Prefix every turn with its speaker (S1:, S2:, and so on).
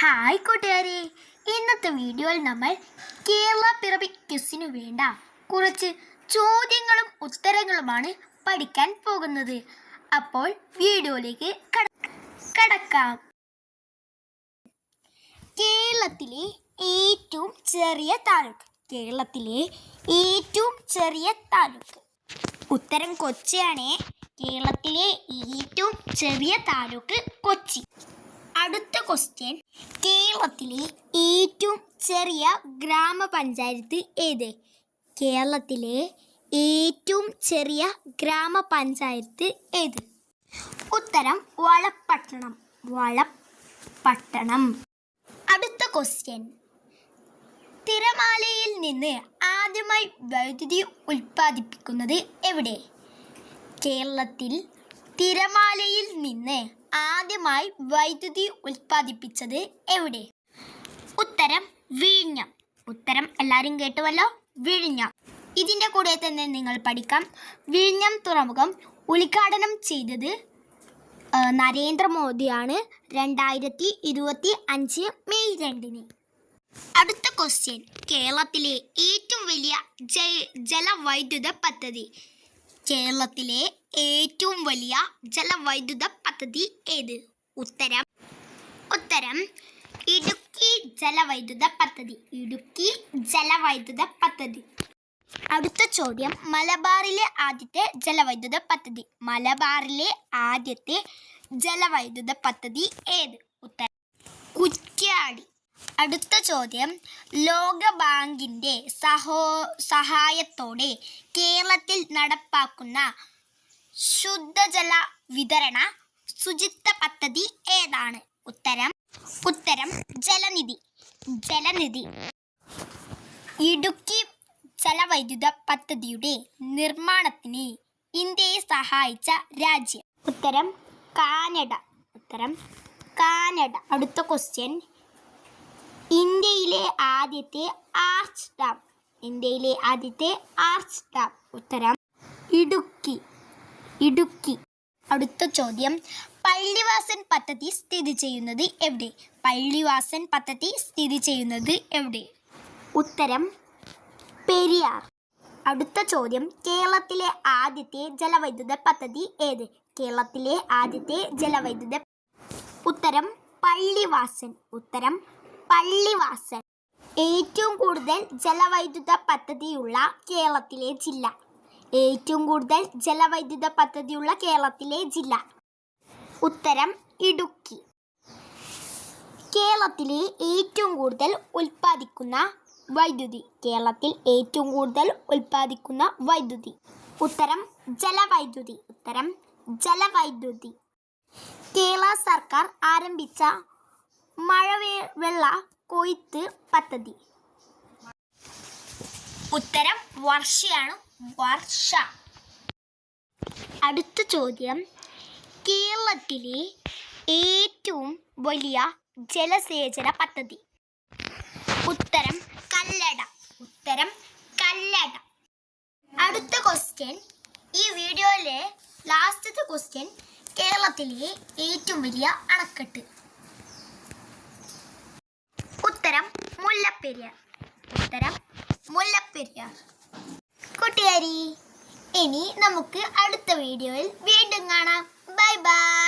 S1: Hi കൂട്ടുകാരെ. ഇന്നത്തെ വീഡിയോയിൽ നമ്മൾ കേരള പിറവി ക്വിസിനു വേണ്ട കുറച്ച് ചോദ്യങ്ങളും ഉത്തരങ്ങളുമാണ് പഠിക്കാൻ പോകുന്നത്. അപ്പോൾ വീഡിയോയിലേക്ക് കടക്കാം. കേരളത്തിലെ ഏറ്റവും ചെറിയ താലൂക്ക്. കേരളത്തിലെ ഏറ്റവും ചെറിയ താലൂക്ക്. ഉത്തരം കൊച്ചിയാണ്. കേരളത്തിലെ ഏറ്റവും ചെറിയ താലൂക്ക് കൊച്ചി. അടുത്ത ക്വസ്റ്റ്യൻ കേരളത്തിലെ ഏറ്റവും ചെറിയ ഗ്രാമപഞ്ചായത്ത് ഏത്? കേരളത്തിലെ ഏറ്റവും ചെറിയ ഗ്രാമപഞ്ചായത്ത് ഏത്? ഉത്തരം വളപട്ടണം. വളപട്ടണം. അടുത്ത ക്വസ്റ്റ്യൻ തിരമാലയിൽ നിന്ന് ആദ്യമായി വൈദ്യുതി ഉൽപ്പാദിപ്പിക്കുന്നത് എവിടെ? കേരളത്തിൽ തിരമാലയിൽ നിന്ന് ആദ്യമായി വൈദ്യുതി ഉൽപ്പാദിപ്പിച്ചത് എവിടെ? ഉത്തരം വിഴിഞ്ഞം. ഉത്തരം എല്ലാവരും കേട്ടുവല്ലോ? വിഴിഞ്ഞം. ഇതിന്റെ കൂടെ തന്നെ നിങ്ങൾ പഠിക്കാം. വിഴിഞ്ഞം തുറമുഖം ഉദ്ഘാടനം ചെയ്തത് നരേന്ദ്രമോദിയാണ്. രണ്ടായിരത്തി ഇരുപത്തി അഞ്ച് മെയ് രണ്ടിന്. അടുത്ത ക്വസ്റ്റ്യൻ കേരളത്തിലെ ഏറ്റവും വലിയ ജലവൈദ്യുത പദ്ധതി. കേരളത്തിലെ ഏറ്റവും വലിയ ജലവൈദ്യുത പദ്ധതി ഏത്? ഉത്തരം. ഉത്തരം ഇടുക്കി ജലവൈദ്യുത പദ്ധതി. ഇടുക്കി ജലവൈദ്യുത പദ്ധതി. അടുത്ത ചോദ്യം മലബാറിലെ ആദ്യത്തെ ജലവൈദ്യുത പദ്ധതി. മലബാറിലെ ആദ്യത്തെ ജലവൈദ്യുത പദ്ധതി ഏത്? ഉത്തരം കുറ്റ്യാടി. അടുത്ത ചോദ്യം. ലോകബാങ്കിന്റെ സഹോ സഹായത്തോടെ കേരളത്തിൽ നടപ്പാക്കുന്ന ശുദ്ധജല വിതരണ ശുചിത്വ പദ്ധതി ഏതാണ്? ഉത്തരം ഉത്തരം ജലനിധി. ജലനിധി. ഇടുക്കി ജലവൈദ്യുത പദ്ധതിയുടെ നിർമ്മാണത്തിന് ഇന്ത്യയെ സഹായിച്ച രാജ്യം. ഉത്തരം കാനഡ. ഉത്തരം കാനഡ. അടുത്ത ക്വസ്റ്റ്യൻ ഇന്ത്യയിലെ ആദ്യത്തെ ആർച്ച് ഡാം. ഇന്ത്യയിലെ ആദ്യത്തെ ആർച്ച് ഡാം. ഉത്തരം ഇടുക്കി. ഇടുക്കി. അടുത്ത ചോദ്യം. പള്ളിവാസൻ പദ്ധതി സ്ഥിതി ചെയ്യുന്നത് എവിടെ? പള്ളിവാസൻ പദ്ധതി സ്ഥിതി ചെയ്യുന്നത് എവിടെ? ഉത്തരം പെരിയാർ. അടുത്ത ചോദ്യം. കേരളത്തിലെ ആദ്യത്തെ ജലവൈദ്യുത പദ്ധതി ഏത്? കേരളത്തിലെ ആദ്യത്തെ ജലവൈദ്യുത ഉത്തരം പള്ളിവാസൻ. ഉത്തരം പള്ളിവാസൻ ഏറ്റവും കൂടുതൽ ജലവൈദ്യുത പദ്ധതിയുള്ള കേരളത്തിലെ ജില്ല. ഏറ്റവും കൂടുതൽ ജലവൈദ്യുത പദ്ധതിയുള്ള കേരളത്തിലെ ജില്ല. ഉത്തരം ഇടുക്കി. കേരളത്തിലെ ഏറ്റവും കൂടുതൽ ഉൽപ്പാദിക്കുന്ന വൈദ്യുതി. കേരളത്തിൽ ഏറ്റവും കൂടുതൽ ഉൽപ്പാദിക്കുന്ന വൈദ്യുതി. ഉത്തരം ജലവൈദ്യുതി. ഉത്തരം ജലവൈദ്യുതി. കേരള സർക്കാർ ആരംഭിച്ച മഴവെ- വെള്ള കൊയ്ത്ത് പദ്ധതി. ഉത്തരം വർഷയാണ്. വർഷ. അടുത്ത ചോദ്യം. കേരളത്തിലെ ഏറ്റവും വലിയ ജലസേചന പദ്ധതി. ഉത്തരം കല്ലട. ഉത്തരം കല്ലട. അടുത്ത ക്വസ്റ്റ്യൻ ഈ വീഡിയോയിലെ ലാസ്റ്റത്തെ ക്വസ്റ്റ്യൻ കേരളത്തിലെ ഏറ്റവും വലിയ അണക്കെട്ട് ഉത്തരം മുല്ലപ്പെരിയാർ. ഉത്തരം മുല്ലപ്പെരിയാർ. കൂട്ടുകാരി ഇനി നമുക്ക് അടുത്ത വീഡിയോയിൽ വീണ്ടും കാണാം. Bye bye.